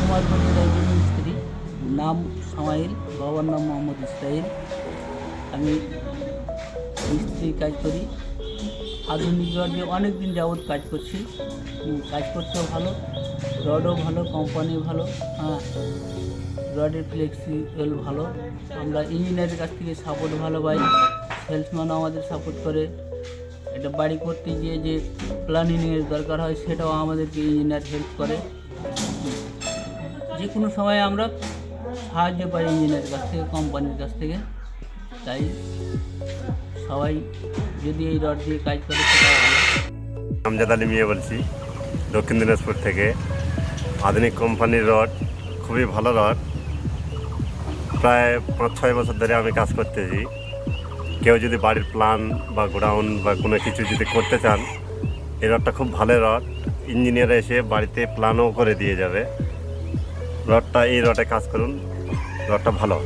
কোম্পানির একজন মিস্ত্রি নাম সামাইল, বাবার নাম মোহাম্মদ ইসরাইল। আমি মিস্ত্রি কাজ করি। আধুনিক রডে অনেক দিন যাবৎ কাজ করছি। কাজ করতেও ভালো, রডও ভালো কোম্পানি ভালো হ্যাঁ রডের ফ্লেক্সিবল ভালো। আমরা ইঞ্জিনিয়ারের কাছ থেকে সাপোর্ট ভালো পাই। সেলসম্যানও আমাদের সাপোর্ট করে। এটা বাড়ি করতে গিয়ে যে প্ল্যানিংয়ের দরকার হয়, সেটাও আমাদেরকে ইঞ্জিনিয়ার হেল্প করে। যে কোনো সময় আমরা সাহায্য পাই ইঞ্জিনিয়ারের কাছ থেকে কোম্পানির কাছ থেকে। তাই সবাই যদি এই রড দিয়ে কাজ করে সেটা আমজাদ আলী মিয়া বলছি, দক্ষিণ দিনাজপুর থেকে। আধুনিক কোম্পানির রড, খুবই ভালো রড। প্রায় পাঁচ ছয় বছর ধরে আমি কাজ করতেছি। কেউ যদি বাড়ির প্ল্যান বা গোডাউন বা কোনো কিছু যদি করতে চান, এই রডটা খুব ভালো রড ইঞ্জিনিয়ার এসে বাড়িতে প্ল্যানও করে দিয়ে যাবে। রডটা এই রডে কাজ করুন রডটা ভালো।